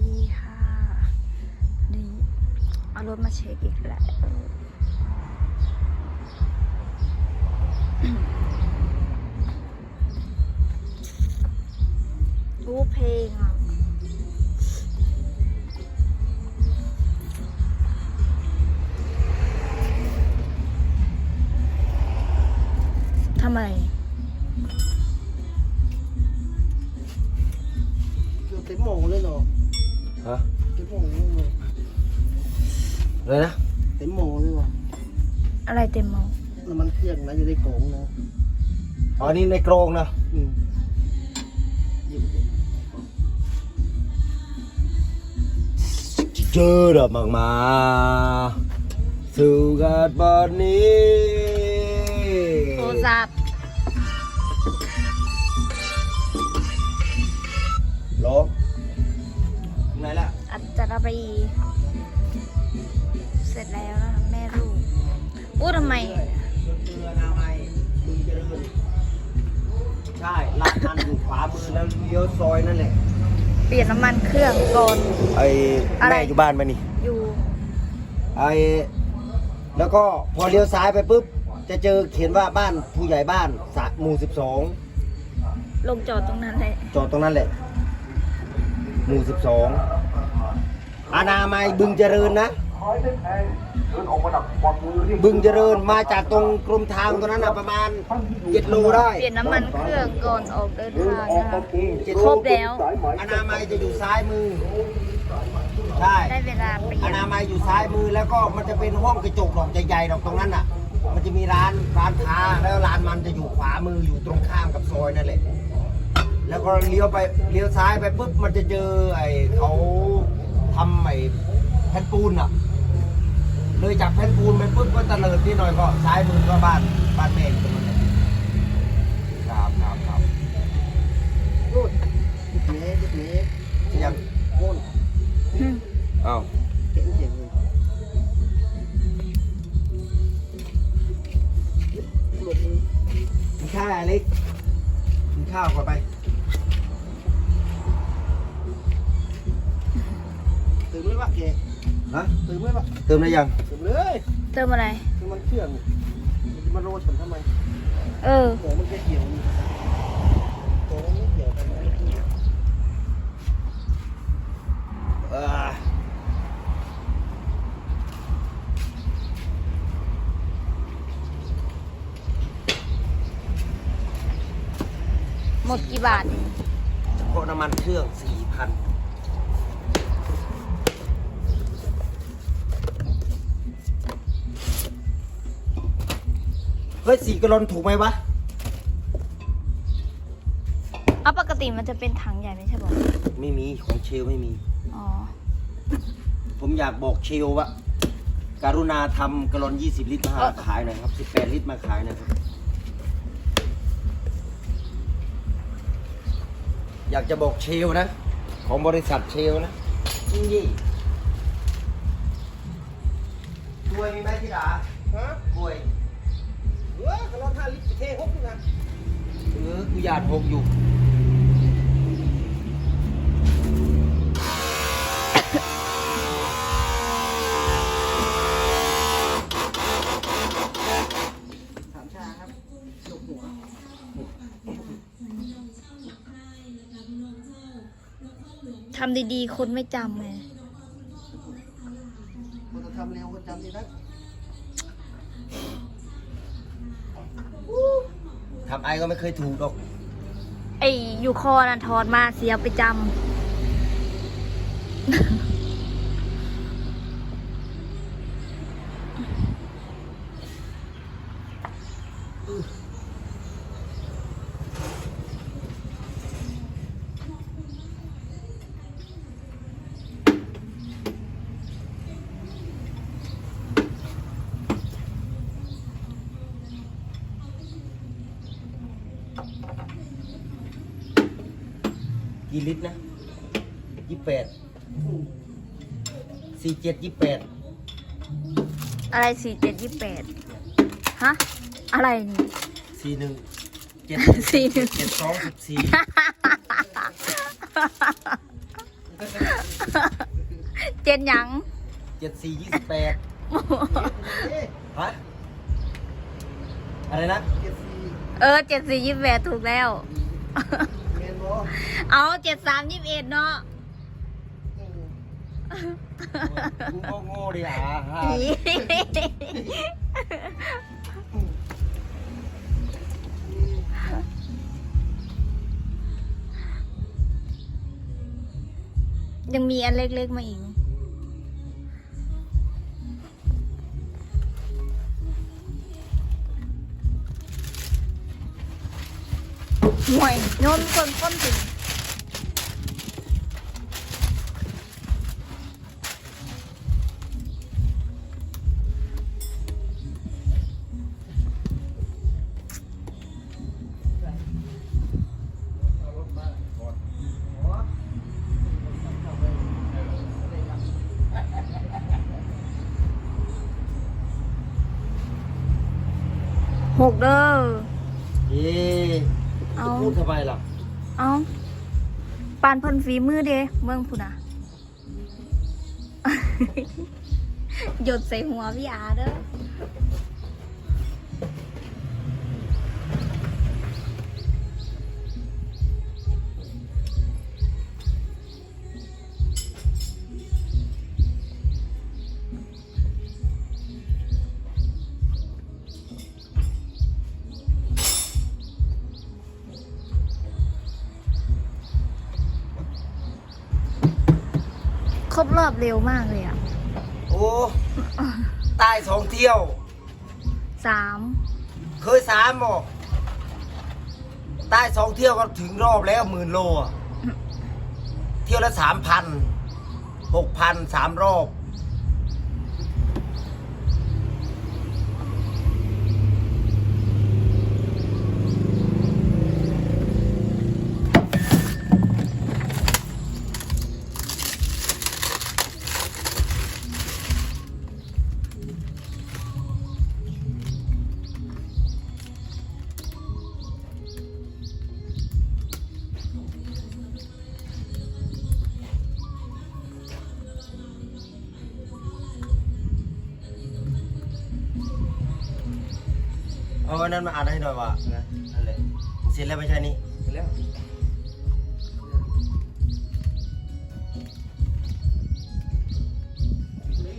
ดีค่ะนี่เอารถมาเช็คอีกแล้วรู้เพลงอะทำไม องนะอยู่ในกล่องนะอ๋อนี่ในกรงนะอืมหยิบไปเจอดอกมากมาสู่กันบอนนี้โทรศัพท์โหลไหนล่ะ อัจจารบีเสร็จแล้วนะคะแม่ลูกอู้ทำไม ใช่ลาดมันอยู่ขวามือแล้วเลี้ยวซอยนั่นแหละเปลี่ยนน้ำมันเครื่องก่อน ไอ้อะไร แม่อยู่บ้านไหมนี่อยู่ไอ้แล้วก็พอเลี้ยวซ้ายไปปุ๊บ จะเจอเขียนว่าบ้านผู้ใหญ่บ้านสะหมู่สิบสองลงจอดตรงนั้นเลยจอดตรงนั้นแหละ หมู่สิบสองอาณาไมยบึงเจริญนะ บึงเจริญมาจากตรงกรมทางตรงนั้นนะประมาณเจ็ดโลได้เปลี่ยนน้ำมันเครื่องก่อนออกเดินทางนะคะเจ็ดครบแล้วอาณาไมยจะอยู่ซ้ายมือใช่ได้เวลาเปลี่ยอนนามัยอยู่ซ้ายมือแล้วก็มันจะเป็นห้องกระจกดอกใหญ่ๆดอกตรงนั้นอะ มันจะมีร้านร้านค้าแล้วร้านมันจะอยู่ขวามืออยู่ตรงข้ามกับซอยนั่นแหละแล้วก็เลี้ยวไปเลี้ยวซ้ายไปปุ๊บมันจะเจอไอ้เขาทำไอ้แผ่นปูนอะ เลยจากเพชรบูรณ์ไปปุ๊บก็ตะเลิดนิดหน่อยก็ซ้ายมือก็บ้านบ้านแม่อยู่ตรงนั้น ฮะตื่นไหมวะเติมได้ยังตื่นเลยเติมอะไรน้ำมันเครื่องมันจะมาโรยฉันทำไมเออของมันแค่เกี่ยวนี่ของมันไม่เกี่ยวกันนะเออหมดกี่บาทเองเฉพาะน้ำมันเครื่องสี่พัน เฮ้ยสี่กะลอนถูกไหมวะ เอาปกติมันจะเป็นถังใหญ่ไม่ใช่บอกไม่มีของเชลไม่มี อ๋อ ผมอยากบอกเชลว่าการุณาทำกะลอน 20 ลิตรมาขายหน่อยครับ 18 ลิตรมาขายหน่อยครับ อยากจะบอกเชลนะ ของบริษัทเชลนะจริงยี่กล้วยมีไหมพี่ดาฮะกล้วย เออกระรอกห้าลิตรเท่หกนี่นะเออกูอยากหกอยู่สามชาครับยกหัวทำดีๆ คนไม่จำไงมันจะทำเร็วก็จำดีนะ ทำไอก็ไม่เคยถูกหรอก ไอ้อยู่คอน่ะถอดมาเสียไปจกี่ ลิตรนะยี่แปดสี่เจ็ดยี่แปดำอะไรสี่เจ็ดยี่แปดฮะ อะไรนี่ สี่หนึ่งเจ็ดสี่หนึ่ง เจ็ดสองสิบสี่เจ็ดหยัง เจ็ดสี่ยี่สิบแปดฮะอะไรนะเจ็ดสี่เออเจ็ดสี่ยี่สิบแปดถูกแล้ว เมนบอเอาเจ็ดสามยี่สิบเอ็ดเนาะกูโง่โง่ดิอะฮะยังมีอันเล็กๆมาอีกห่ วยโยนคนก้นถึงหกเด้อเอ๊ะ เอาจะพูดทำไมล่ะเอาปานเพิ่นฝีมือเด้เมืองพุ่นอะ หยดใส่หัวพี่อาเด้อ ครบรอบเร็วมากเลยอะโอ้ใต้สองเที่ยว สามเคยสามบอกใต้สองเที่ยวก็ถึงรอบแล้วหมื่นโลอะเที่ยวละสามพันหกพันสามรอบ เอาอันนั้นมาอ่านให้หน่อยว่านะนั่นแหละเสร็จแล้วไม่ใช่นี่ไปแล้ว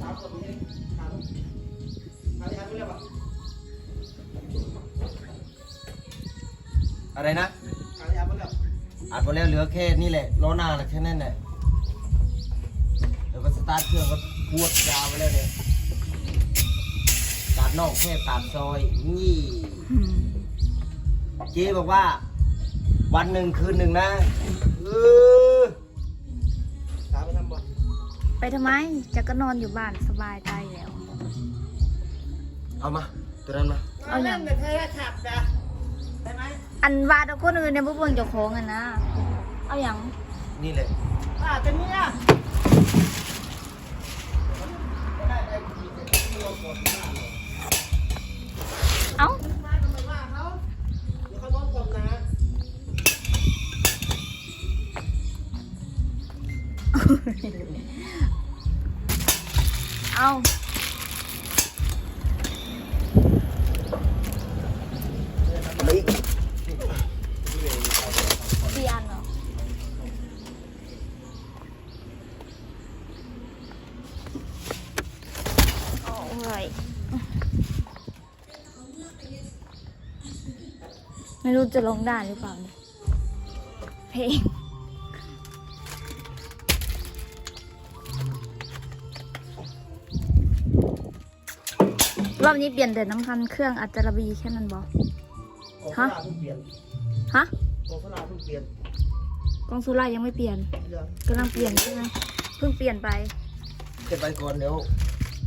สามคนนี้ถามถามที่อ่านไม่เรียกว่าอะไรนะอ่านไม่เรียกอ่านหมดแล้วเหลือแค่นี่แหละล้อหน้าน่ะแค่นั้นแหละเดี๋ยวก็สตาร์ทเครื่องก็พวดยาวไปแล้วเนี่ย ดนอกแค่ตัดซอยนี่อืมเจ๊บอกว่า วันหนึ่งคืนหนึ่งนะเออถามไปทำบ่ไปทำไมจะก็นอนอยู่บ้านสบายใจแล้ว เอามา ตัวนั้นมา เอาอย่างแต่เธอขับนะใช่ไหมอันวาดเอาคนอื่นในยบ่เบิ่งเจ้าของอะนะเอาอย่างนี่เลยอ่าเป็นเนี่ย เอ้าเอา เฮ้ย สี่อันเหรอโอ้ย ไม่รู้จะลงได้หรือเปล่าเนี่ยเพลงรอบนี้เปลี่ยนแต่น้ำพันเครื่องอัจจารบีแค่นั้นบอกของฮะสลาเพิ่งเปลี่ยนฮะของสลาเพิ่งเปลี่ยนกองสุรายังไม่เปลี่ยนเรื่องกำลังเปลี่ยนใช่ไหมเพิ่งเปลี่ยนไปเก็บไปก่อนเดี๋ยว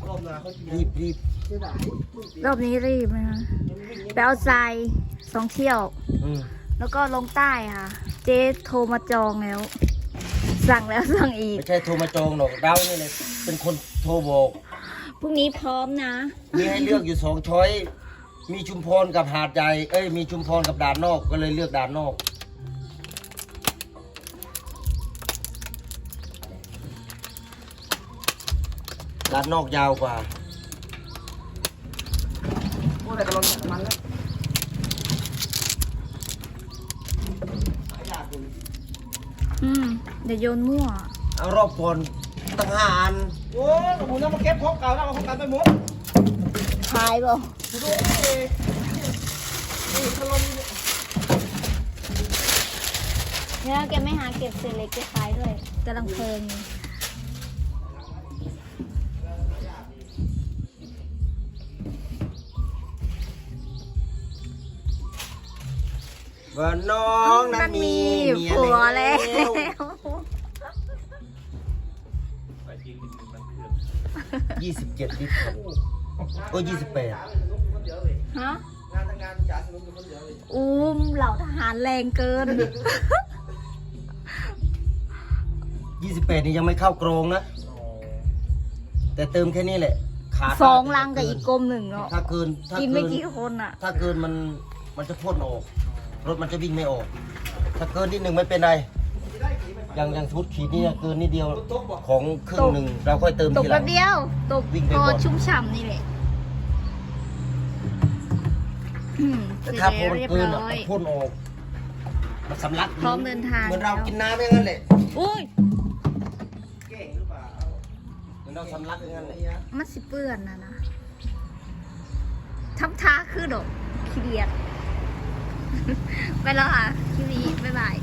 รอบหน้าเขาจะรีบรีบเสียดายเพิ่งเปลี่ยนรอบนี้รีบนะคะยังไม่วิ่งไปเอาทราย สองเที่ยว อืมแล้วก็ลงใต้ค่ะ เจ๊โทรมาจองแล้ว สั่งแล้วสั่งอีก ไม่ใช่โทรมาจองหรอกเรานี่เลยเป็นคนโทรบอก พรุ่งนี้พร้อมนะ มีให้เลือกอยู่สองช้อย มีชุมพรกับหาดใหญ่ เอ้ย มีชุมพรกับด่านนอก ก็เลยเลือกด่านนอกด้านนอกยาวกว่าโอ้แต่กำลังมันแล้วหายากอยู่ อืมเดี๋ยวโยนมั่ว เอารอบก่อนตั้งห้าอันโอ้ยหมูน้ำมาเก็บของเก่าแล้วเอาของเก่าไปหมดขายบ่ดูดูนี่นี่ขนมนี่เนี่ยแกไม่หาเก็บเศษเล็กไปขายด้วยกำลังเพลินอยู่ ว่าน้องนั้นมีเมียผัวแล้วยี่สิบเจ็ดลิตรครับโอ้ยี่สิบแปดฮะงานทำงานจ่าสนุนอยู่คนเดียวเลยอุ้มเหล่าทหารแรงเกินยี่สิบแปดนี่ยังไม่เข้ากรงนะ แต่เติมแค่นี้แหละขาดสองลังกับอีกกลมหนึ่งเนาะถ้าเกินถ้ากินเกิไม่นกี่คนอะ ถ้าเกินมันมันจะพ่นออก รถมันจะวิ่งไม่ออก ถ้าเกินนิดหนึ่งไม่เป็นไรอย่างอย่างชุดขีดนี่เกินนิดเดียวของครึ่งหนึ่งเราค่อยเติมตกทีหลัแป๊งบเดียว ตกวิ่งไปพอก่อน ชุ่มฉ่ำนี่แหละอืมเสแต่ร็จถ้าแล้พอวมันเรียบเกินร้อะอยมันพ่นออกมันสำลักพร้อมเดินทาง เหมือนเราแล้วกินน้ำอย่างนั้นแหละอุ้ยเก่งหรือเปล่าเหมือนเราสำลักอย่างนั้นแหละมันสิเปื้อนนะนะทำท่าคือดอกขี้เดียด ไปแล้วค่ะคลิปนี้ บ๊ายบาย